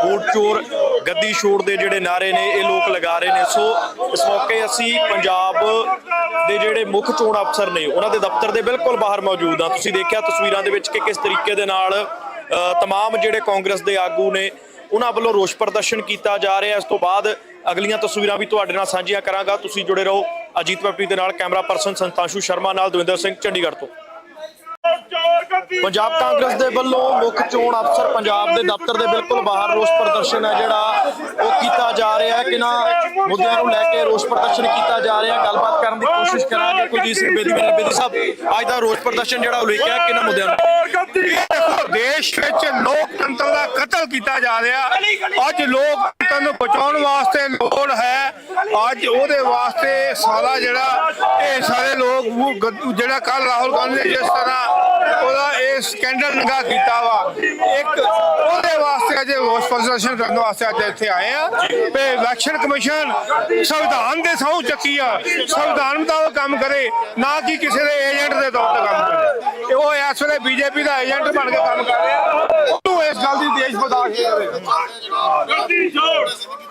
ਵੋਟ ਚੋਰ ਗੱਦੀ ਛੋੜ ਦੇ ਜਿਹੜੇ ਨਾਰੇ ਨੇ ਇਹ ਲੋਕ ਲਗਾ ਰਹੇ ਨੇ। ਸੋ ਇਸ ਮੌਕੇ ਅਸੀਂ ਪੰਜਾਬ ਦੇ ਜਿਹੜੇ ਮੁੱਖ ਚੋਣ ਅਫਸਰ ਨੇ ਉਹਨਾਂ ਦੇ ਦਫ਼ਤਰ ਦੇ ਬਿਲਕੁਲ ਬਾਹਰ ਮੌਜੂਦ ਆ ਤੁਸੀਂ ਦੇਖਿਆ ਤਸਵੀਰਾਂ ਦੇ ਵਿੱਚ ਕਿ ਕਿਸ ਤਰੀਕੇ ਦੇ ਨਾਲ ਅ, ਤਮਾਮ ਜਿਹੜੇ ਕਾਂਗਰਸ ਦੇ ਆਗੂ ਨੇ ਉਹਨਾਂ ਵੱਲੋਂ ਰੋਸ ਪ੍ਰਦਰਸ਼ਨ ਕੀਤਾ ਜਾ ਰਿਹਾ। ਇਸ ਤੋਂ ਬਾਅਦ ਅਗਲੀਆਂ ਤਸਵੀਰਾਂ ਵੀ ਤੁਹਾਡੇ ਨਾਲ ਸਾਂਝੀਆਂ ਕਰਾਂਗਾ। ਤੁਸੀਂ ਜੁੜੇ ਰਹੋ ਅਜੀਤ ਪੱਪੀ ਦੇ ਨਾਲ ਕੈਮਰਾ ਪਰਸਨ ਸੰਤਾਂਸ਼ੂ ਸ਼ਰਮਾ ਨਾਲ ਦਵਿੰਦਰ ਸਿੰਘ ਚੰਡੀਗੜ੍ਹ ਤੋਂ। ਪੰਜਾਬ ਕਾਂਗਰਸ ਦੇ ਵੱਲੋਂ ਮੁੱਖ ਚੋਣ ਅਫਸਰ ਪੰਜਾਬ ਦੇ ਦਫ਼ਤਰ ਦੇ ਬਿਲਕੁਲ ਬਾਹਰ ਰੋਸ ਪ੍ਰਦਰਸ਼ਨ ਹੈ ਜਿਹੜਾ ਉਹ ਕੀਤਾ ਜਾ ਰਿਹਾ ਹੈ। ਕਿਨਾਂ ਮੁੱਦਿਆਂ ਨੂੰ ਲੈ ਕੇ ਰੋਸ ਪ੍ਰਦਰਸ਼ਨ ਕੀਤਾ ਜਾ ਰਿਹਾ ਹੈ। ਗੱਲਬਾਤ ਕਰਨ ਦੀ ਕੋਸ਼ਿਸ਼ ਕਰਾਂਗੇ ਕੁਲਜੀਤ ਸਿੰਘ ਬੇਦੀ, ਮੇਰੇ ਬੇਦੀ ਸਾਹਿਬ, ਅੱਜ ਦਾ ਰੋਸ ਪ੍ਰਦਰਸ਼ਨ ਜਿਹੜਾ ਉਹ ਲਿਖਿਆ ਕਿਨਾਂ ਮੁੱਦਿਆਂ ਨੂੰ? ਦੇਖੋ ਦੇਸ਼ ਵਿੱਚ ਲੋਕਤੰਤਰ ਦਾ ਕਤਲ ਕੀਤਾ ਜਾ ਰਿਹਾ। ਅੱਜ ਲੋਕਤੰਤਰ ਨੂੰ ਬਚਾਉਣ ਵਾਸਤੇ ਲੋੜ ਹੈ। ਅੱਜ ਉਹਦੇ ਵਾਸਤੇ ਸਾਰਾ ਜਿਹੜਾ ਇਹ ਸਾਰੇ ਲੋਕ ਜਿਹੜਾ ਕੱਲ ਰਾਹੁਲ ਗਾਂਧੀ ਨੇ ਜਿਸ ਤਰ੍ਹਾਂ ਉਹਦਾ ਇਹ ਸਕੈਂਡਲ ਲਗਾ ਕੀਤਾ ਵਾ, ਇੱਕ ਉਹਦੇ ਵਾਸਤੇ ਅੱਜ ਰੋਸ ਪ੍ਰਦਰਸ਼ਨ ਕਰਨ ਵਾਸਤੇ ਅੱਜ ਇੱਥੇ ਆਏ ਆ। ਤੇ ਇਲੈਕਸ਼ਨ ਕਮਿਸ਼ਨ ਸੰਵਿਧਾਨ ਦੇ ਸਹੁੰ ਚੱਕੀ ਆ। ਸੰਵਿਧਾਨ ਮੁਤਾਬਕ ਕੰਮ ਕਰੇ, ਨਾ ਕਿ ਕਿਸੇ ਦੇ ਏਜੰਟ ਦੇ ਤੌਰ ਤੇ ਕੰਮ ਕਰੇ। ਉਹ ਇਸ ਵੇਲੇ ਬੀਜੇਪੀ ਦਾ ਏਜੰਟ ਬਣ ਕੇ ਕੰਮ ਕਰ ਰਿਹਾ। ਉਹਨੂੰ ਇਸ ਗੱਲ ਦੀ ਦੇਸ਼ ਬਰਦਾਸ਼ਤ ਨਹੀਂ ਕਰੇਗਾ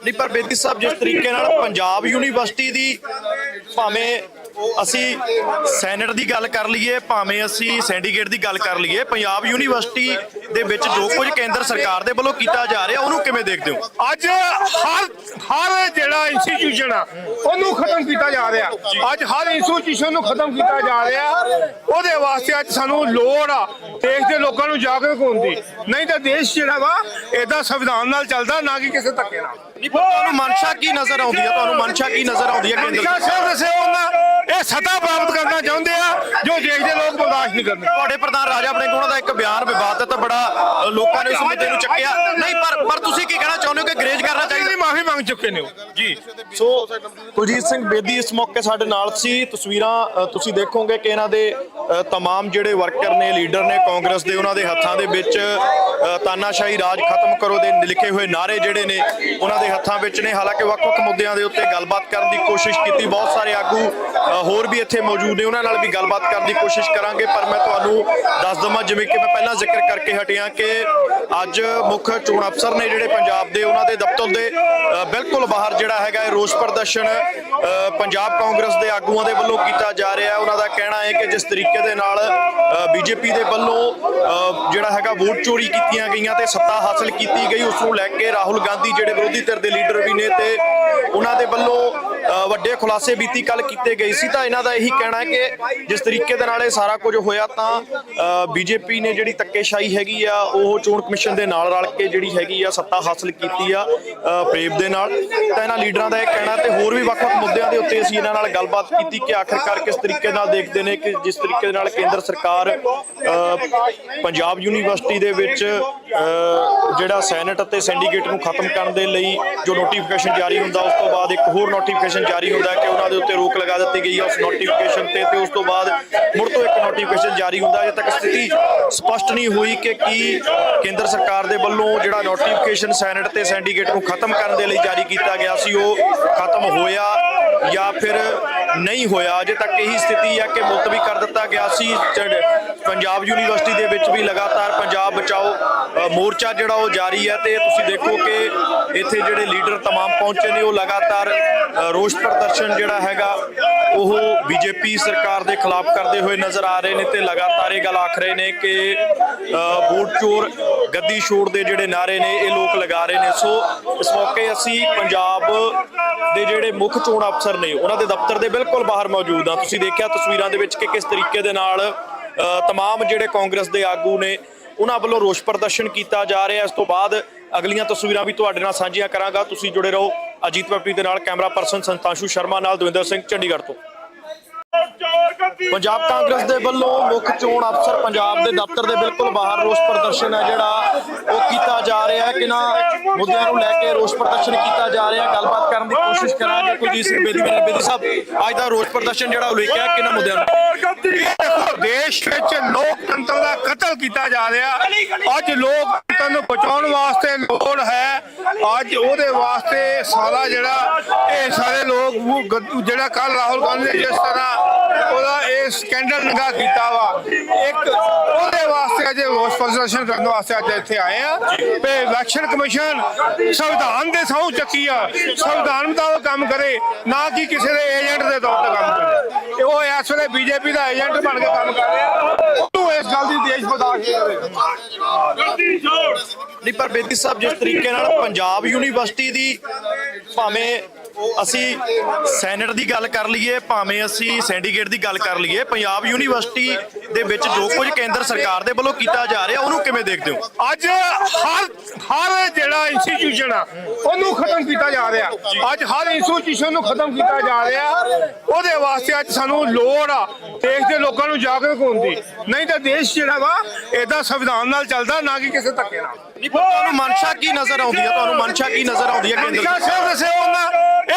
ਨਹੀਂ, ਪਰ ਬੇਦੀ ਸਾਹਿਬ, ਜਿਸ ਤਰੀਕੇ ਨਾਲ ਪੰਜਾਬ ਯੂਨੀਵਰਸਿਟੀ ਦੀ ਭਾਵੇਂ ਅਸੀਂ ਸੈਨੇਟ ਦੀ ਗੱਲ ਕਰ ਲਈਏ, ਭਾਵੇਂ ਅਸੀਂ ਸੈਂਡੀਗੇਟ ਦੀ ਗੱਲ ਕਰ ਲਈਏ, ਪੰਜਾਬ ਯੂਨੀਵਰਸਿਟੀ ਦੇ ਵਿੱਚ ਜੋ ਕੁਝ ਕੇਂਦਰ ਸਰਕਾਰ ਦੇ ਵੱਲੋਂ ਕੀਤਾ ਜਾ ਰਿਹਾ ਉਹਨੂੰ ਕਿਵੇਂ ਦੇਖਦੇ ਹੋ? ਅੱਜ ਹਰ ਹਰ ਜਿਹੜਾ ਇੰਸਟੀਚਿਊਸ਼ਨ ਆ ਉਹਨੂੰ ਖਤਮ ਕੀਤਾ ਜਾ ਰਿਹਾ। ਅੱਜ ਹਰ ਇੰਸਟੀਚਿਊਸ਼ਨ ਨੂੰ ਖਤਮ ਕੀਤਾ ਜਾ ਰਿਹਾ। ਉਹਦੇ ਵਾਸਤੇ ਅੱਜ ਸਾਨੂੰ ਲੋੜ ਆ ਦੇਸ਼ ਦੇ ਲੋਕਾਂ ਨੂੰ ਜਾਗਰੂਕ ਹੋਣ ਦੀ। ਨਹੀਂ ਤਾਂ ਦੇਸ਼ ਜਿਹੜਾ ਵਾ ਇਦਾਂ ਸੰਵਿਧਾਨ ਨਾਲ ਚੱਲਦਾ ਨਾ ਕਿ ਕਿਸੇ ਧੱਕੇ ਨਾਲ। ਤੁਹਾਨੂੰ ਮਨਸ਼ਾ ਕੀ ਨਜ਼ਰ ਆਉਂਦੀ ਹੈ ਤੁਹਾਨੂੰ ਮਨਸ਼ਾ ਕੀ ਨਜ਼ਰ ਆਉਂਦੀ ਹੈ ਕੇਂਦਰ ਸਿਰਫ ਦੱਸੇ ਉਹਨਾਂ ਇਹ ਸਤਾ ਪ੍ਰਾਪਤ ਕਰਨਾ ਚਾਹੁੰਦੇ ਆ ਜੋ ਦੇਸ਼ ਦੇ ਲੋਕ ਬਰਦਾਸ਼ਤ ਨਹੀਂ ਕਰਨਗੇ ਤੁਹਾਡੇ ਪ੍ਰਧਾਨ ਰਾਜਾ ਵੜਿੰਗ ਉਹਨਾਂ ਦਾ ਇੱਕ ਬਿਆਨ ਵਿਵਾਦਤ ਬੜਾ ਅ, ਲੋਕਾਂ ਨੇ ਇਸ ਮੁੱਦੇ ਨੂੰ ਚੱਕਿਆ ਨਹੀਂ ਪਰ ਪਰ ਤੁਸੀਂ ਕੀ ਕਹਿਣਾ ਚਾਹੁੰਦੇ ਹੋ ਕਿ ਗਰੇਜ ਕਰਨਾ ਚਾਹੀਦਾ ਇਹਦੀ ਮਾਫੀ ਮੰਗ ਚੁੱਕੇ ਨੇ ਉਹ ਜੀ ਸੋ ਕੁਲਜੀਤ ਸਿੰਘ ਬੇਦੀ ਇਸ ਮੌਕੇ ਸਾਡੇ ਨਾਲ ਸੀ ਤਸਵੀਰਾਂ ਅ, ਤੁਸੀਂ ਦੇਖੋਗੇ ਕਿ ਇਹਨਾਂ ਦੇ ਅ, तमाम ਜਿਹੜੇ ਵਰਕਰ ਨੇ ਲੀਡਰ ਨੇ ਕਾਂਗਰਸ ਦੇ ਉਹਨਾਂ ਦੇ ਹੱਥਾਂ ਦੇ ਵਿੱਚ ਅ, ਤਾਨਾਸ਼ਾਹੀ ਰਾਜ ਖਤਮ ਕਰੋ ਦੇ ਲਿਖੇ ਹੋਏ ਨਾਰੇ ਜਿਹੜੇ ਨੇ ਉਹਨਾਂ ਦੇ ਹੱਥਾਂ ਵਿੱਚ ਨੇ ਹਾਲਾਂਕਿ ਵੱਖ-ਵੱਖ ਮੁੱਦਿਆਂ ਦੇ ਉੱਤੇ ਗੱਲਬਾਤ ਕਰਨ ਦੀ ਕੋਸ਼ਿਸ਼ ਕੀਤੀ ਬਹੁਤ ਸਾਰੇ ਆਗੂ ਅ, ਹੋਰ ਵੀ ਇੱਥੇ ਮੌਜੂਦ ਨੇ ਉਹਨਾਂ ਨਾਲ ਵੀ ਗੱਲਬਾਤ ਕਰਨ ਦੀ ਕੋਸ਼ਿਸ਼ ਕਰਾਂਗੇ, ਪਰ ਮੈਂ ਤੁਹਾਨੂੰ ਦੱਸ ਦਵਾਂ, ਜਿਵੇਂ ਕਿ ਮੈਂ ਪਹਿਲਾਂ ਜ਼ਿਕਰ ਕਰਕੇ ਹਟਿਆ ਕਿ ਅੱਜ ਮੁੱਖ ਚੋਣ ਅਫਸਰ ਨੇ ਜਿਹੜੇ ਪੰਜਾਬ ਦੇ, ਉਹਨਾਂ ਦੇ ਦਫ਼ਤਰ ਦੇ ਬਿਲਕੁਲ ਬਾਹਰ ਜਿਹੜਾ ਹੈਗਾ ਇਹ ਰੋਸ ਪ੍ਰਦਰਸ਼ਨ ਪੰਜਾਬ ਕਾਂਗਰਸ ਦੇ ਆਗੂਆਂ ਦੇ ਵੱਲੋਂ ਕੀਤਾ ਜਾ ਰਿਹਾ। ਉਹਨਾਂ ਦਾ ਕਹਿਣਾ ਹੈ ਕਿ ਜਿਸ ਤਰੀਕੇ ਦੇ ਨਾਲ ਬੀਜੇਪੀ ਦੇ ਵੱਲੋਂ ਜਿਹੜਾ ਹੈਗਾ ਵੋਟ ਚੋਰੀ ਕੀਤੀਆਂ ਗਈਆਂ ਤੇ ਸੱਤਾ ਹਾਸਲ ਕੀਤੀ ਗਈ, ਉਸ ਨੂੰ ਲੈ ਕੇ ਰਾਹੁਲ ਗਾਂਧੀ ਜਿਹੜੇ ਵਿਰੋਧੀ ਧਿਰ ਦੇ ਲੀਡਰ ਵੀ ਨੇ ਤੇ ਉਹਨਾਂ ਦੇ ਵੱਲੋਂ ਵੱਡੇ ਖੁਲਾਸੇ ਬੀਤੀ ਕੱਲ ਕੀਤੇ ਗਏ ਸੀ ਤਾਂ ਇਹਨਾਂ ਦਾ ਇਹੀ ਕਹਿਣਾ ਹੈ ਕਿ ਜਿਸ ਤਰੀਕੇ ਦੇ ਨਾਲ ਇਹ ਸਾਰਾ ਕੁਝ ਹੋਇਆ ਤਾਂ ਬੀਜੇਪੀ ਨੇ ਜਿਹੜੀ ਧੱਕੇਸ਼ਾਹੀ ਹੈਗੀ ਆ, ਉਹ ਚੋਣ ਕਮਿਸ਼ਨ ਦੇ ਨਾਲ ਰਲ ਕੇ ਜਿਹੜੀ ਹੈਗੀ ਆ ਸੱਤਾ ਹਾਸਲ ਕੀਤੀ ਆ ਪ੍ਰੇਮ ਦੇ ਨਾਲ। ਤਾਂ ਇਹਨਾਂ ਲੀਡਰਾਂ ਦਾ ਇਹ ਕਹਿਣਾ ਤੇ ਹੋਰ ਵੀ ਵੱਖ-ਵੱਖ ਮੁੱਦਿਆਂ ਦੇ ਉੱਤੇ ਅਸੀਂ ਇਹਨਾਂ ਨਾਲ ਗੱਲਬਾਤ ਕੀਤੀ ਕਿ ਆਖਿਰਕਾਰ ਕਿਸ ਤਰੀਕੇ ਨਾਲ ਦੇਖਦੇ ਨੇ ਕਿ ਜਿਸ ਤਰੀਕੇ ਦੇ ਨਾਲ ਕੇਂਦਰ ਸਰਕਾਰ ਪੰਜਾਬ ਯੂਨੀਵਰਸਿਟੀ ਦੇ ਵਿੱਚ ਜਿਹੜਾ ਸੈਨੇਟ ਅਤੇ ਸਿੰਡੀਕੇਟ ਨੂੰ ਖਤਮ ਕਰਨ ਦੇ ਲਈ ਜੋ ਨੋਟੀਫਿਕੇਸ਼ਨ ਜਾਰੀ ਹੁੰਦਾ, ਉਸ ਤੋਂ ਬਾਅਦ ਇੱਕ ਹੋਰ ਨੋਟੀਫਿਕੇਸ਼ਨ ਨੋਟੀਫਿਕੇਸ਼ਨ ਜਾਰੀ ਹੁੰਦਾ ਕਿ ਉਹਨਾਂ ਦੇ ਉੱਤੇ ਰੋਕ ਲਗਾ ਦਿੱਤੀ ਗਈ ਹੈ। ਉਸ ਨੋਟੀਫਿਕੇਸ਼ਨ ਤੇ ਤੇ ਉਸ ਤੋਂ ਬਾਅਦ ਮੁੜ ਤੋਂ ਇੱਕ ਨੋਟੀਫਿਕੇਸ਼ਨ ਜਾਰੀ ਹੁੰਦਾ ਅਜੇ ਤੱਕ ਸਥਿਤੀ ਸਪਸ਼ਟ ਨਹੀਂ ਹੋਈ ਕਿ ਕੀ ਕੇਂਦਰ ਸਰਕਾਰ ਦੇ ਵੱਲੋਂ ਜਿਹੜਾ ਨੋਟੀਫਿਕੇਸ਼ਨ ਸੈਨੇਟ ਤੇ ਸੈਂਡੀਕੇਟ ਨੂੰ ਖਤਮ ਕਰਨ ਦੇ ਲਈ ਜਾਰੀ ਕੀਤਾ ਗਿਆ ਸੀ, ਉਹ ਖਤਮ ਹੋਇਆ ਜਾਂ ਫਿਰ ਨਹੀਂ ਹੋਇਆ। ਅਜੇ ਤੱਕ ਇਹੀ ਸਥਿਤੀ ਹੈ ਕਿ ਮੁਲਤਵੀ ਕਰ ਦਿੱਤਾ ਗਿਆ ਸੀ। ਪੰਜਾਬ ਯੂਨੀਵਰਸਿਟੀ ਦੇ ਵਿੱਚ ਵੀ ਲਗਾਤਾਰ ਪੰਜਾਬ ਬਚਾਓ ਅ, ਮੋਰਚਾ ਜਿਹੜਾ ਉਹ ਜਾਰੀ ਹੈ ਤੇ ਤੁਸੀਂ ਦੇਖੋ ਕਿ ਇੱਥੇ ਜਿਹੜੇ ਲੀਡਰ तमाम ਪਹੁੰਚੇ ਨੇ ਉਹ ਲਗਾਤਾਰ ਅ, ਰੋਸ ਪ੍ਰਦਰਸ਼ਨ ਜਿਹੜਾ ਹੈਗਾ ਉਹ ਬੀਜੇਪੀ ਸਰਕਾਰ ਦੇ ਖਿਲਾਫ ਕਰਦੇ ਹੋਏ ਨਜ਼ਰ ਆ ਰਹੇ ਨੇ ਤੇ ਲਗਾਤਾਰ ਇਹ ਗੱਲ ਆਖ ਰਹੇ ਨੇ ਕਿ ਅ, ਵੋਟ ਚੋਰ ਗੱਦੀ ਛੋੜ ਦੇ ਜਿਹੜੇ ਨਾਰੇ ਨੇ ਇਹ ਲੋਕ ਲਗਾ ਰਹੇ ਨੇ ਸੋ ਇਸ ਮੌਕੇ ਅਸੀਂ ਪੰਜਾਬ ਦੇ ਜਿਹੜੇ ਮੁੱਖ ਚੋਣ ਅਫਸਰ ਨੇ ਉਹਨਾਂ ਦੇ ਦਫ਼ਤਰ ਦੇ ਬਿਲਕੁਲ ਬਾਹਰ ਮੌਜੂਦ ਆ ਤੁਸੀਂ ਦੇਖਿਆ ਤਸਵੀਰਾਂ ਦੇ ਵਿੱਚ ਕਿ ਕਿਸ ਤਰੀਕੇ ਦੇ ਨਾਲ ਅ, ਤਮਾਮ ਜਿਹੜੇ ਕਾਂਗਰਸ ਦੇ ਆਗੂ ਨੇ ਉਹਨਾਂ ਵੱਲੋਂ ਰੋਸ ਪ੍ਰਦਰਸ਼ਨ ਕੀਤਾ ਜਾ ਰਿਹਾ ਇਸ ਤੋਂ ਬਾਅਦ ਅਗਲੀਆਂ ਤਸਵੀਰਾਂ ਵੀ ਤੁਹਾਡੇ ਨਾਲ ਸਾਂਝੀਆਂ ਕਰਾਂਗਾ। ਤੁਸੀਂ ਜੁੜੇ ਰਹੋ ਅਜੀਤ ਪੱਪੀ ਦੇ ਨਾਲ ਕੈਮਰਾ ਪਰਸਨ ਸੰਤਾਂਸ਼ੂ ਸ਼ਰਮਾ ਨਾਲ ਦਵਿੰਦਰ ਸਿੰਘ ਚੰਡੀਗੜ੍ਹ ਤੋਂ। ਪੰਜਾਬ ਕਾਂਗਰਸ ਦੇ ਵੱਲੋਂ ਮੁੱਖ ਚੋਣ ਅਫਸਰ ਪੰਜਾਬ ਦੇ ਦਫ਼ਤਰ ਦੇ ਬਿਲਕੁਲ ਬਾਹਰ ਰੋਸ ਪ੍ਰਦਰਸ਼ਨ ਹੈ ਜਿਹੜਾ ਉਹ ਕੀਤਾ ਜਾ ਰਿਹਾ ਹੈ। ਕਿਨਾਂ ਮੁੱਦਿਆਂ ਨੂੰ ਲੈ ਕੇ ਰੋਸ ਪ੍ਰਦਰਸ਼ਨ ਕੀਤਾ ਜਾ ਰਿਹਾ ਹੈ। ਗੱਲਬਾਤ ਕਰਨ ਦੀ ਕੋਸ਼ਿਸ਼ ਕਰਾਂਗੇ। ਕੁਲਜੀਤ ਸਿੰਘ ਬੇਦੀ ਬੇਦੀ ਸਾਹਿਬ ਅੱਜ ਦਾ ਰੋਸ ਪ੍ਰਦਰਸ਼ਨ ਜਿਹੜਾ ਉਹ ਲਿਖਿਆ ਕਿਨਾਂ ਮੁੱਦਿਆਂ ਨੂੰ? ਦੇਸ਼ ਵਿੱਚ ਲੋਕਤੰਤਰ ਦਾ ਕਤਲ ਕੀਤਾ ਜਾ ਰਿਹਾ। ਅੱਜ ਲੋਕਤੰਤਰ ਨੂੰ ਬਚਾਉਣ ਵਾਸਤੇ ਲੋੜ ਹੈ। ਅੱਜ ਉਹਦੇ ਵਾਸਤੇ ਸਾਰਾ ਜਿਹੜਾ ਇਹ ਸਾਰੇ ਲੋਕ ਜਿਹੜਾ ਕੱਲ ਰਾਹੁਲ ਗਾਂਧੀ ਨੇ ਜਿਸ ਤਰ੍ਹਾਂ ਉਹਦਾ ਇਹ ਸਕੈਂਡਲ ਨਗਾ ਕੀਤਾ ਵਾ। ਇੱਕ ਉਹਦੇ ਵਾਸਤੇ ਅੱਜ ਰੋਸ ਪ੍ਰਦਰਸ਼ਨ ਕਰਨ ਵਾਸਤੇ ਅੱਜ ਇੱਥੇ ਆਏ ਆ। ਤੇ ਇਲੈਕਸ਼ਨ ਕਮਿਸ਼ਨ ਸੰਵਿਧਾਨ ਦੇ ਸਹੁੰ ਚੱਕੀ ਆ। ਸੰਵਿਧਾਨ ਮੁਤਾਬਕ ਕੰਮ ਕਰੇ, ਨਾ ਕਿ ਕਿਸੇ ਦੇ ਏਜੰਟ ਦੇ ਤੌਰ ਤੇ ਕੰਮ ਕਰੇ। ਉਹ ਇਸ ਵੇਲੇ ਬੀਜੇਪੀ ਦਾ ਏਜੰਟ ਬਣ ਕੇ ਕੰਮ ਕਰ ਰਿਹਾ। ਉਹਨੂੰ ਇਸ ਗੱਲ ਦੀ ਦੇਸ਼ ਬਰਦਾਸ਼ਤ ਨਹੀਂ ਕਰੇਗਾ ਨਹੀਂ ਪਰ ਬੇਦੀ ਸਾਹਿਬ ਜਿਸ ਤਰੀਕੇ ਨਾਲ ਪੰਜਾਬ ਯੂਨੀਵਰਸਿਟੀ ਦੀ ਭਾਵੇਂ ਅਸੀਂ ਸੈਨੇਟ ਦੀ ਗੱਲ ਕਰ ਲਈਏ ਭਾਵੇਂ ਅਸੀਂ ਸੈਂਡੀਕੇਟ ਦੀ ਗੱਲ ਕਰ ਲਈਏ ਪੰਜਾਬ ਯੂਨੀਵਰਸਿਟੀ ਦੇ ਵਿੱਚ ਜੋ ਕੁਝ ਕੇਂਦਰ ਸਰਕਾਰ ਦੇ ਵੱਲੋਂ ਕੀਤਾ ਜਾ ਰਿਹਾ ਉਹਨੂੰ ਕਿਵੇਂ ਦੇਖਦੇ ਹੋ? ਅੱਜ ਹਰ ਹਰ ਜਿਹੜਾ ਇੰਸਟੀਚਿਊਸ਼ਨ ਆ ਉਹਨੂੰ ਖਤਮ ਕੀਤਾ ਜਾ ਰਿਹਾ। ਅੱਜ ਹਰ ਇੰਸਟੀਚਿਊਸ਼ਨ ਨੂੰ ਖਤਮ ਕੀਤਾ ਜਾ ਰਿਹਾ। ਉਹਦੇ ਵਾਸਤੇ ਅੱਜ ਸਾਨੂੰ ਲੋੜ ਆ ਦੇਸ਼ ਦੇ ਲੋਕਾਂ ਨੂੰ ਜਾਗਰੂਕ ਹੋਣ ਦੀ। ਨਹੀਂ ਤਾਂ ਦੇਸ਼ ਜਿਹੜਾ ਵਾ ਇਦਾਂ ਸੰਵਿਧਾਨ ਨਾਲ ਚੱਲਦਾ ਨਾ ਕਿ ਕਿਸੇ ਧੱਕੇ ਨਾਲ। ਤੁਹਾਨੂੰ ਮਨਸ਼ਾ ਕੀ ਨਜ਼ਰ ਆਉਂਦੀ ਹੈ ਤੁਹਾਨੂੰ ਮਨਸ਼ਾ ਕੀ ਨਜ਼ਰ ਆਉਂਦੀ ਹੈ ਕੇਂਦਰ ਮਨਸ਼ਾ ਸਿਰਫ ਦੱਸੇ ਉਹਨਾਂ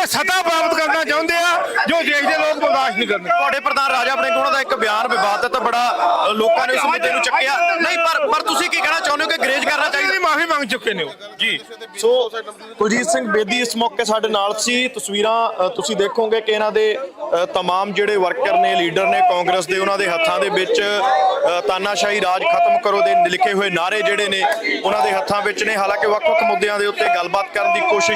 ਇਹ ਸਤਾ ਪ੍ਰਾਪਤ ਕਰਨਾ ਚਾਹੁੰਦੇ ਆ ਜੋ ਦੇਸ਼ ਦੇ ਲੋਕ ਬਰਦਾਸ਼ਤ ਨਹੀਂ ਕਰਨਗੇ। ਤੁਹਾਡੇ ਪ੍ਰਧਾਨ ਰਾਜਾ ਬਣੇ ਉਹਨਾਂ ਦਾ ਇੱਕ ਬਿਆਨ ਵਿਵਾਦਤ ਬੜਾ ਲੋਕਾਂ ਨੇ ਉਸ ਮੁੱਦੇ ਨੂੰ ਚੱਕਿਆ। ਨਹੀਂ ਪਰ ਪਰ ਤੁਸੀਂ ਕੀ ਕਹਿਣਾ ਚਾਹੁੰਦੇ ਹੋ ਕਿ ਗਰੇਜ ਕਰਨਾ ਚਾਹੀਦਾ? ਮਾਫੀ ਮੰਗ ਚੁੱਕੇ ਨੇ ਉਹ। ਜੀ। ਸੋ ਕੁਲਜੀਤ ਸਿੰਘ ਬੇਦੀ ਇਸ ਮੌਕੇ ਸਾਡੇ ਨਾਲ ਸੀ। ਤਸਵੀਰਾਂ ਤੁਸੀਂ ਦੇਖੋਗੇ ਕਿ ਇਹਨਾਂ ਦੇ ਤਮਾਮ ਜਿਹੜੇ ਵਰਕਰ ਨੇ ਲੀਡਰ ਨੇ ਕਾਂਗਰਸ ਦੇ ਉਹਨਾਂ ਦੇ ਹੱਥਾਂ ਦੇ ਵਿੱਚ ਤਾਨਾਸ਼ਾਹੀ ਰਾਜ ਖਤਮ ਕਰੋ ਦੇ ਲਿਖੇ ਹੋਏ ਨਾਰੇ ਜਿਹੜੇ ਨੇ ਉਹਨਾਂ ਦੇ ਹੱਥਾਂ ਵਿੱਚ ਨੇ। ਹਾਲਾਂਕਿ ਵੱਖ-ਵੱਖ ਮੁੱਦਿਆਂ ਦੇ ਉੱਤੇ ਗੱਲਬਾਤ ਕਰਨ ਦੀ ਕੋਸ਼ਿਸ਼